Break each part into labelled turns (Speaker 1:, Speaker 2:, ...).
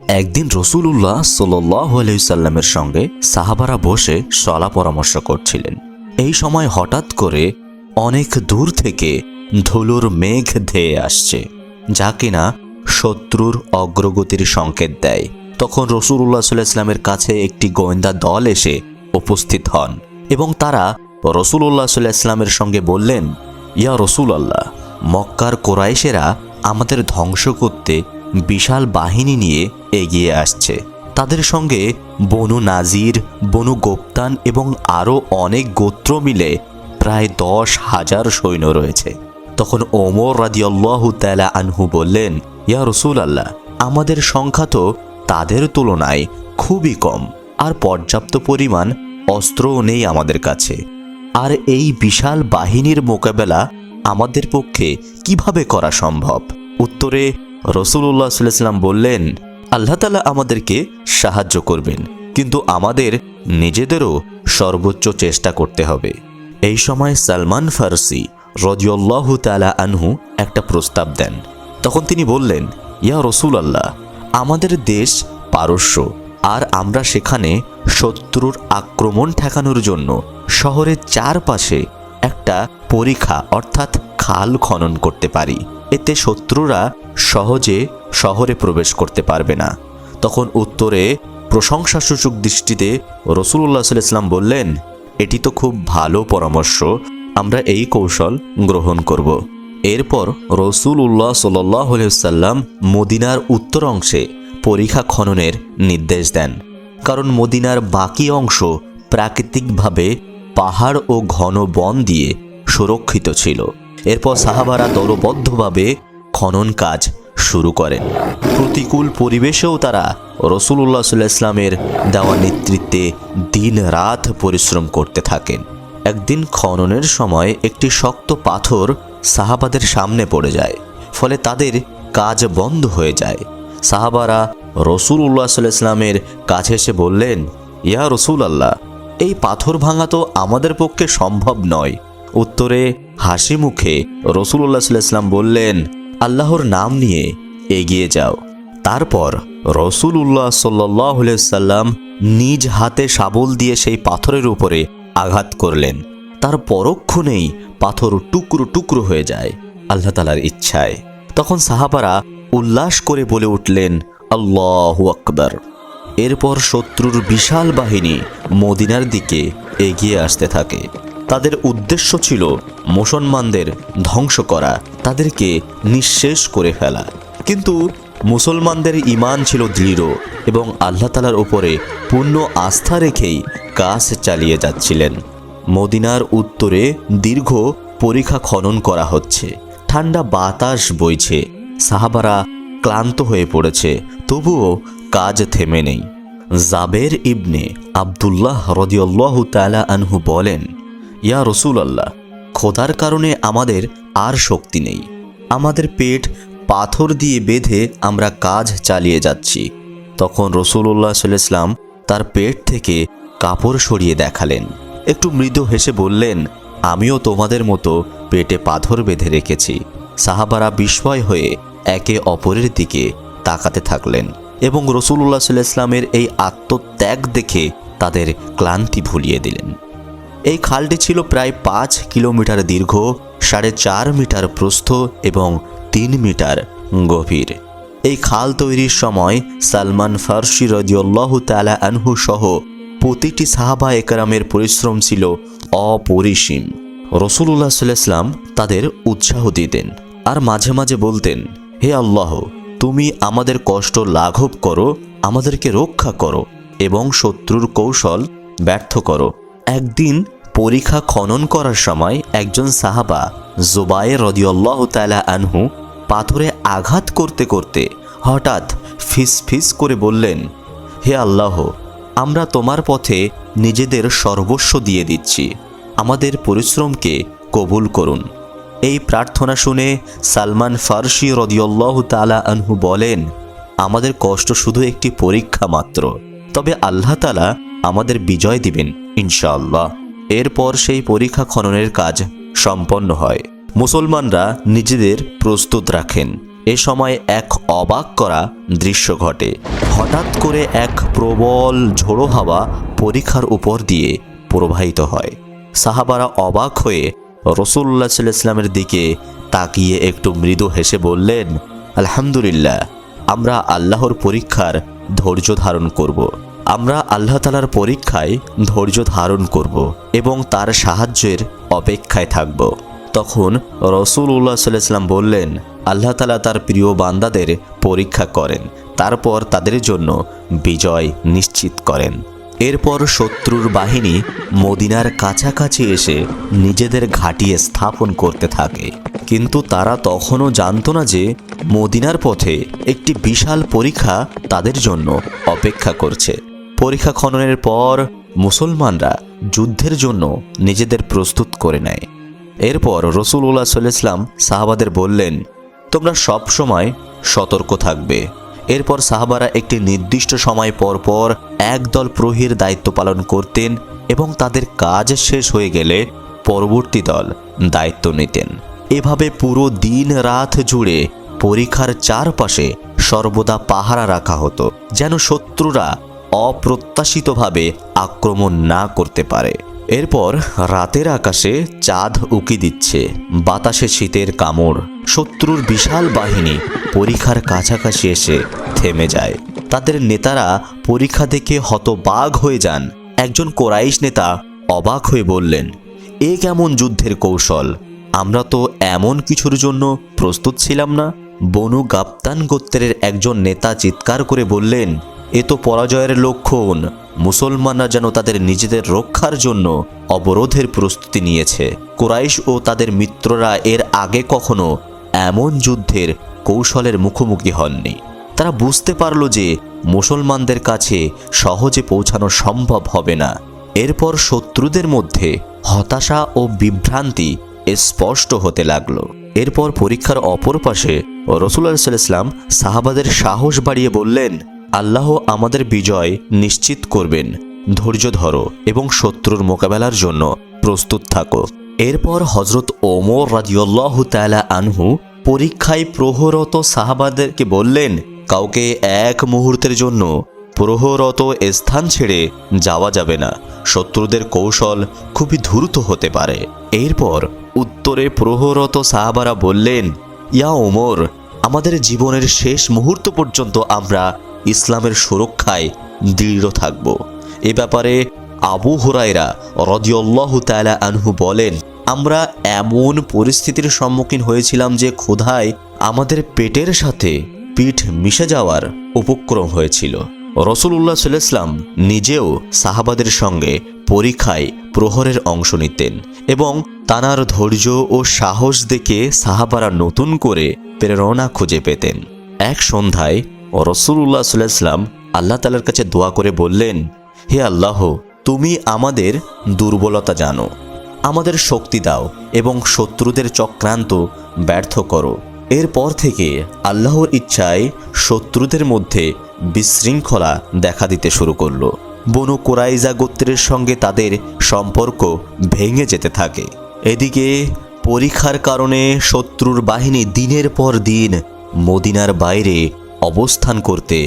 Speaker 1: একদিন রসুল্লাহ সাল্লামের সঙ্গে সাহাবারা বসে সলা পরামর্শ করছিলেন। এই সময় হঠাৎ করে অনেক দূর থেকে ধুলোর মেঘ ধেয়ে আসছে, যা কিনা শত্রুর অগ্রগতির সংকেত দেয়। তখন রসুল্লাহ সাল্লাহ ইসলামের কাছে একটি গোয়েন্দা দল এসে উপস্থিত হন এবং তারা রসুল্লাহ সাল্লাহ ইসলামের সঙ্গে বললেন, ইয়া রসুল আল্লাহ মক্কার কোরাইশেরা আমাদের ধ্বংস করতে বিশাল বাহিনী নিয়ে এগিয়ে আসছে। তাদের সঙ্গে বনু নাজির, বনু গোপ্তান এবং আরও অনেক গোত্র মিলে প্রায় দশ হাজার সৈন্য রয়েছে। তখন ওমর রাদিয়াল্লাহু তালা আনহু বললেন, ইয়া রসুল আল্লাহ আমাদের সংখ্যা তো তাদের তুলনায় খুবই কম, আর পর্যাপ্ত পরিমাণ অস্ত্রও নেই আমাদের কাছে। আর এই বিশাল বাহিনীর মোকাবেলা আমাদের পক্ষে কীভাবে করা সম্ভব? উত্তরে রসুল্লাহ সাল্লাম বললেন আল্লাহ তালা আমাদেরকে সাহায্য করবেন, কিন্তু আমাদের নিজেদেরও সর্বোচ্চ চেষ্টা করতে হবে। এই সময় সালমান ফারসি রদিউল্লাহ তালা আনহু একটা প্রস্তাব দেন। তখন তিনি বললেন, ইয়া রসুল আল্লাহ আমাদের দেশ পারস্য, আর আমরা সেখানে শত্রুর আক্রমণ ঠেকানোর জন্য শহরের চারপাশে একটা পরীক্ষা অর্থাৎ খাল খনন করতে পারি। এতে শত্রুরা সহজে শহরে প্রবেশ করতে পারবে না। তখন উত্তরে প্রশংসাসূচক দৃষ্টিতে রসুল্লাহ সাল্লাম বললেন, এটি তো খুব ভালো পরামর্শ, আমরা এই কৌশল গ্রহণ করব। এরপর রসুল উল্লাহ সাল্লাম মদিনার উত্তর অংশে পরীক্ষা খননের নির্দেশ দেন। কারণ মদিনার বাকি অংশ প্রাকৃতিকভাবে পাহাড় ও ঘন বন দিয়ে সুরক্ষিত ছিল। এরপর সাহাবারা দলবদ্ধভাবে খনন কাজ শুরু করেন। প্রতিকূল পরিবেশেও তারা রসুল্লাহ সাল্লাহ ইসলামের দেওয়া নেতৃত্বে দিন রাত পরিশ্রম করতে থাকেন। একদিন খননের সময় একটি শক্ত পাথর সাহাবাদের সামনে পড়ে যায়, ফলে তাদের কাজ বন্ধ হয়ে যায়। সাহাবারা রসুল উল্লাহ ইসলামের কাছে এসে বললেন, ইয়া রসুল আল্লাহ এই পাথর ভাঙা তো আমাদের পক্ষে সম্ভব নয়। উত্তরে হাসি মুখে রসুল্লাহ সাল্লাহ ইসলাম বললেন, আল্লাহর নাম নিয়ে এগিয়ে যাও। তারপর রসুল উল্লাহ সাল্লাম নিজ হাতে শাবল দিয়ে সেই পাথরের উপরে আঘাত করলেন। তার পরক্ষণেই পাথর টুকরো টুকরো হয়ে যায় আল্লাহ তালার ইচ্ছায়। তখন সাহাবারা উল্লাস করে বলে উঠলেন, আল্লাহ আকবর। এরপর শত্রুর বিশাল বাহিনী মদিনার দিকে এগিয়ে আসতে থাকে। তাদের উদ্দেশ্য ছিল মুসলমানদের ধ্বংস করা, তাদেরকে নিঃশেষ করে ফেলা। কিন্তু মুসলমানদের ইমান ছিল দৃঢ় এবং আল্লাহ তালার ওপরে পূর্ণ আস্থা রেখেই কাজ চালিয়ে যাচ্ছিলেন। মদিনার উত্তরে দীর্ঘ পরীক্ষা খনন করা হচ্ছে। ঠান্ডা বাতাস বইছে। সাহাবারা ক্লান্ত হয়ে পড়েছে, তবুও কাজ থেমে নেই। জাবের ইবনে আবদুল্লাহ রদিউল্লাহ তালা আনহু বলেন ইয়া রসুল আল্লাহ খোদার কারণে আমাদের আর শক্তি নেই। আমাদের পেট পাথর দিয়ে বেঁধে আমরা কাজ চালিয়ে যাচ্ছি। তখন রসুল্লাহ সাল্লাম তার পেট থেকে কাপড় সরিয়ে দেখালেন। একটু মৃদু হেসে বললেন, আমিও তোমাদের মতো পেটে পাথর বেঁধে রেখেছি। সাহাবারা বিস্ময় হয়ে একে অপরের দিকে তাকাতে থাকলেন এবং রসুল্লাহ সাল্লামের এই আত্মত্যাগ দেখে তাদের ক্লান্তি ভুলিয়ে দিলেন। এই খালটি ছিল প্রায় পাঁচ কিলোমিটার দীর্ঘ, সাড়ে চার মিটার প্রস্থ এবং তিন মিটার গভীর। এই খাল তৈরির সময় সালমান ফার্সি রদিউল্লাহ তালা আনহু সহ প্রতিটি সাহাবা একরামের পরিশ্রম ছিল অপরিসীম। রসুল্লাহ সাল্লাম তাদের উৎসাহ দিতেন আর মাঝে মাঝে বলতেন, হে আল্লাহ, তুমি আমাদের কষ্ট লাঘব করো, আমাদেরকে রক্ষা করো এবং শত্রুর কৌশল ব্যর্থ করো। একদিন পরীক্ষা খনন করার সময় একজন সাহাবা জোবায়ের রদিউল্লাহ তালা আনহু পাথরে আঘাত করতে করতে হঠাৎ ফিস ফিস করে বললেন, হে আল্লাহ, আমরা তোমার পথে নিজেদের সর্বস্ব দিয়ে দিচ্ছি। আমাদের পরিশ্রমকে কবুল করুন। এই প্রার্থনা শুনে সালমান ফার্সি রদিউল্লাহ তালা আনহু বলেন, আমাদের কষ্ট শুধু একটি পরীক্ষা মাত্র। তবে আল্লাহ তালা আমাদের বিজয় দিবেন, ইনশাআল্লাহ। এরপর সেই পরীক্ষা খননের কাজ সম্পন্ন হয়। মুসলমানরা নিজেদের প্রস্তুত রাখেন। এ সময় এক অবাক করা দৃশ্য ঘটে। হঠাৎ করে এক প্রবল ঝোড়ো হাওয়া পরীক্ষার উপর দিয়ে প্রবাহিত হয়। সাহাবারা অবাক হয়ে রসুল্লাহ সাল্লামের দিকে তাকিয়ে একটু মৃদু হেসে বললেন, আলহামদুলিল্লাহ, আমরা আল্লাহর পরীক্ষার ধৈর্য ধারণ করব। আমরা আল্লাহ তালার পরীক্ষায় ধৈর্য ধারণ করব এবং তার সাহায্যের অপেক্ষায় থাকব। তখন রসুল্লাহ সাল্লাম বললেন, আল্লাহ তালা তার প্রিয় বান্দাদের পরীক্ষা করেন, তারপর তাদের জন্য বিজয় নিশ্চিত করেন। এরপর শত্রুর বাহিনী মদিনার কাছাকাছি এসে নিজেদের ঘাঁটিয়ে স্থাপন করতে থাকে। কিন্তু তারা তখনও জানতো না যে মদিনার পথে একটি বিশাল পরীক্ষা তাদের জন্য অপেক্ষা করছে। পরীক্ষা খননের পর মুসলমানরা যুদ্ধের জন্য নিজেদের প্রস্তুত করে নেয়। এরপর রসুল্লাহ সাল্লাম সাহাবাদের বললেন, তোমরা সব সময় সতর্ক থাকবে। এরপর সাহাবারা একটি নির্দিষ্ট সময় পর পর একদল প্রহীর দায়িত্ব পালন করতেন এবং তাদের কাজ শেষ হয়ে গেলে পরবর্তী দল দায়িত্ব নিতেন। এভাবে পুরো দিন রাত জুড়ে পরীক্ষার চারপাশে সর্বদা পাহারা রাখা হতো, যেন শত্রুরা অপ্রত্যাশিতভাবে আক্রমণ না করতে পারে। এরপর রাতের আকাশে চাঁদ উকি দিচ্ছে। বাতাসে শীতের কামড়। শত্রুর বিশাল বাহিনী পরীক্ষার কাছাকাছি এসে থেমে যায়। তাদের নেতারা পরীক্ষা দেখে হতবাগ হয়ে যান। একজন কোরাইশ নেতা অবাক হয়ে বললেন, এ কেমন যুদ্ধের কৌশল? আমরা তো এমন কিছুর জন্য প্রস্তুত ছিলাম না। বনু গাপ্তান গোত্রের একজন নেতা চিৎকার করে বললেন এ তো পরাজয়ের লক্ষণ। মুসলমানরা যেন তাদের নিজেদের রক্ষার জন্য অবরোধের প্রস্তুতি নিয়েছে। কোরাইশ ও তাদের মিত্ররা এর আগে কখনো এমন যুদ্ধের কৌশলের মুখোমুখি হননি। তারা বুঝতে পারল যে মুসলমানদের কাছে সহজে পৌঁছানো সম্ভব হবে না। এরপর শত্রুদের মধ্যে হতাশা ও বিভ্রান্তি স্পষ্ট হতে লাগল। এরপর পরীক্ষার অপর পাশে রসুল্লাহ সাল্লাম সাহাবাদের সাহস বাড়িয়ে বললেন আল্লাহ আমাদের বিজয় নিশ্চিত করবেন। ধৈর্য ধরো এবং শত্রুর মোকাবেলার জন্য প্রস্তুত থাকো। এরপর হজরত ওমর রাজিউল্লাহ তালা আনহু পরীক্ষায় প্রহরত সাহাবাদেরকে বললেন, কাউকে এক মুহূর্তের জন্য প্রহরত স্থান ছেড়ে যাওয়া যাবে না। শত্রুদের কৌশল খুবই দ্রুত হতে পারে। এরপর উত্তরে প্রহরত সাহাবারা বললেন, ইয়া ওমর, আমাদের জীবনের শেষ মুহূর্ত পর্যন্ত আমরা ইসলামের সুরক্ষায় দৃঢ় থাকব। এ ব্যাপারে আবু হুরাইরা রদিউল্লাহ তালা আনহু বলেন, আমরা এমন পরিস্থিতির সম্মুখীন হয়েছিলাম যে ক্ষুধায় আমাদের পেটের সাথে পিঠ মিশে যাওয়ার উপক্রম হয়েছিল। রসুল্লাহ সাল্লাম নিজেও সাহাবাদের সঙ্গে পরীক্ষায় প্রহরের অংশ নিতেন এবং তানার ধৈর্য ও সাহস দেখে সাহাবারা নতুন করে প্রেরণা খুঁজে পেতেন। এক সন্ধ্যায় রসুল্লাহ সাল্লাম আল্লাহ তালার কাছে দোয়া করে বললেন, হে আল্লাহ, তুমি আমাদের দুর্বলতা জানো। আমাদের শক্তি দাও এবং শত্রুদের চক্রান্ত ব্যর্থ করো। এরপর থেকে আল্লাহর ইচ্ছায় শত্রুদের মধ্যে বিশৃঙ্খলা দেখা দিতে শুরু করল। বনু কোরাইজা গোত্রের সঙ্গে তাদের সম্পর্ক ভেঙে যেতে থাকে। এদিকে পরীক্ষার কারণে শত্রুর বাহিনী দিনের পর দিন মদিনার বাইরে অবস্থান করতে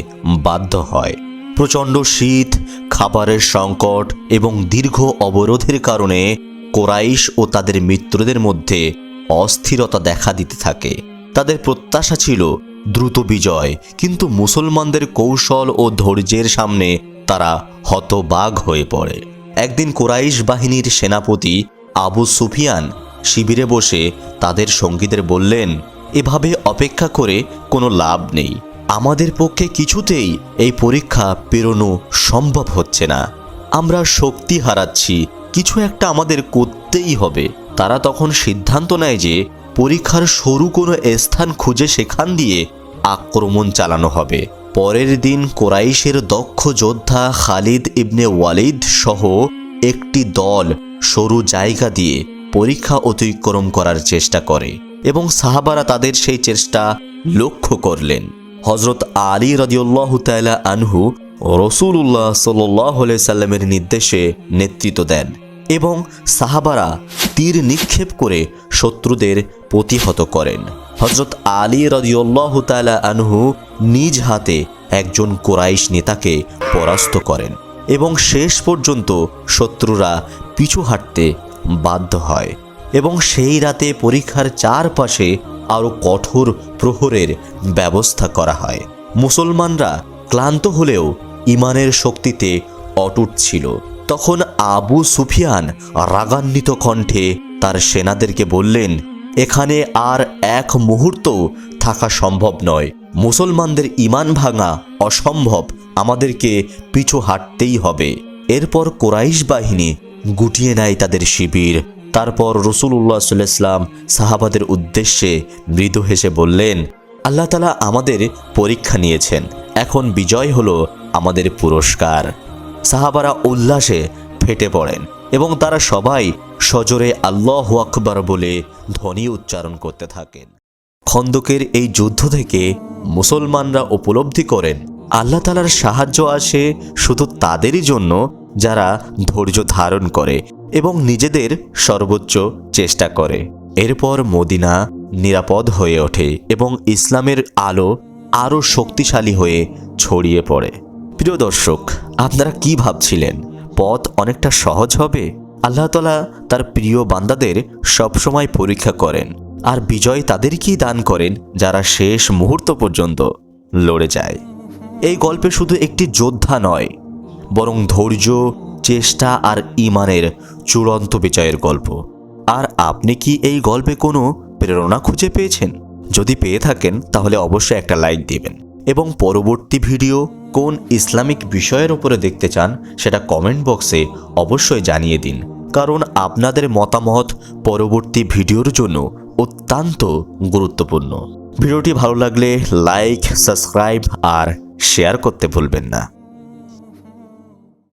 Speaker 1: বাধ্য হয়। প্রচণ্ড শীত, খাবারের সংকট এবং দীর্ঘ অবরোধের কারণে কোরাইশ ও তাদের মিত্রদের মধ্যে অস্থিরতা দেখা দিতে থাকে। তাদের প্রত্যাশা ছিল দ্রুত বিজয়, কিন্তু মুসলমানদের কৌশল ও ধৈর্যের সামনে তারা হতবাগ হয়ে পড়ে। একদিন কোরাইশ বাহিনীর সেনাপতি আবু সুফিয়ান শিবিরে বসে তাদের সঙ্গীদের বললেন, এভাবে অপেক্ষা করে কোনো লাভ নেই। আমাদের পক্ষে কিছুতেই এই পরীক্ষা পেরোনো সম্ভব হচ্ছে না। আমরা শক্তি হারাচ্ছি, কিছু একটা আমাদের করতেই হবে। তারা তখন সিদ্ধান্ত নেয় যে পরীক্ষার সরু কোনো স্থান খুঁজে সেখান দিয়ে আক্রমণ চালানো হবে। পরের দিন কোরাইশের দক্ষ যোদ্ধা খালিদ ইবনে ওয়ালিদ সহ একটি দল সরু জায়গা দিয়ে পরীক্ষা অতিক্রম করার চেষ্টা করে এবং সাহাবারা তাদের সেই চেষ্টা লক্ষ্য করলেন। হজরত আলী রদিউল্লাহ তালা আনহু রসুল্লাহ সাল্লাহ সাল্লামের নির্দেশে নেতৃত্ব দেন এবং সাহাবারা তীর নিক্ষেপ করে শত্রুদের প্রতিহত করেন। হজরত আলী রদিউল্লাহ তালা আনহু নিজ হাতে একজন কোরাইশ নেতাকে পরাস্ত করেন এবং শেষ পর্যন্ত শত্রুরা পিছু হাঁটতে বাধ্য হয় এবং সেই রাতে পরীক্ষার চারপাশে আরও কঠোর প্রহরের ব্যবস্থা করা হয়। মুসলমানরা ক্লান্ত হলেও ইমানের শক্তিতে অটুট ছিল। তখন আবু সুফিয়ান রাগান্বিত কণ্ঠে তার সেনাদেরকে বললেন, এখানে আর এক মুহূর্ত থাকা সম্ভব নয়। মুসলমানদের ইমান ভাঙা অসম্ভব। আমাদেরকে পিছু হাঁটতেই হবে। এরপর কোরাইশ বাহিনী গুটিয়ে নেয় তাদের শিবির। তারপর রসুল্লাহ সাল্লাম সাহাবাদের উদ্দেশ্যে মৃদু হেসে বললেন, আল্লাহ তালা আমাদের পরীক্ষা নিয়েছেন। এখন বিজয় হলো আমাদের পুরস্কার। সাহাবারা উল্লাসে ফেটে পড়েন এবং তারা সবাই সজোরে আল্লাহ আকবর বলে ধ্বনি উচ্চারণ করতে থাকেন। খন্দকের এই যুদ্ধ থেকে মুসলমানরা উপলব্ধি করেন, আল্লাহ তালার সাহায্য আসে শুধু তাদেরই জন্য যারা ধৈর্য ধারণ করে। এবং নিজেদের সর্বোচ্চ চেষ্টা করে। এরপর মদিনা নিরাপদ হয়ে ওঠে এবং ইসলামের আলো আরও শক্তিশালী হয়ে ছড়িয়ে পড়ে। প্রিয় দর্শক, আপনারা কি ভাবছিলেন? পথ অনেকটা সহজ হবে? আল্লাহ তালা তার প্রিয় বান্দাদের সবসময় পরীক্ষা করেন আর বিজয় তাদেরকেই দান করেন যারা শেষ মুহূর্ত পর্যন্ত লড়ে যায়। এই গল্পে শুধু একটি যোদ্ধা নয়, বরং ধৈর্য চেষ্টা আর ইমানের চূড়ান্ত বিজয়ের গল্প। আর আপনি কি এই গল্পে কোনো প্রেরণা খুঁজে পেয়েছেন? যদি পেয়ে থাকেন, তাহলে অবশ্যই একটা লাইক দিবেন। এবং পরবর্তী ভিডিও কোন ইসলামিক বিষয়ের উপরে দেখতে চান, সেটা কমেন্ট বক্সে অবশ্যই জানিয়ে দিন। কারণ আপনাদের মতামত পরবর্তী ভিডিওর জন্য অত্যন্ত গুরুত্বপূর্ণ। ভিডিওটি ভালো লাগলে লাইক, সাবস্ক্রাইব আর শেয়ার করতে ভুলবেন না।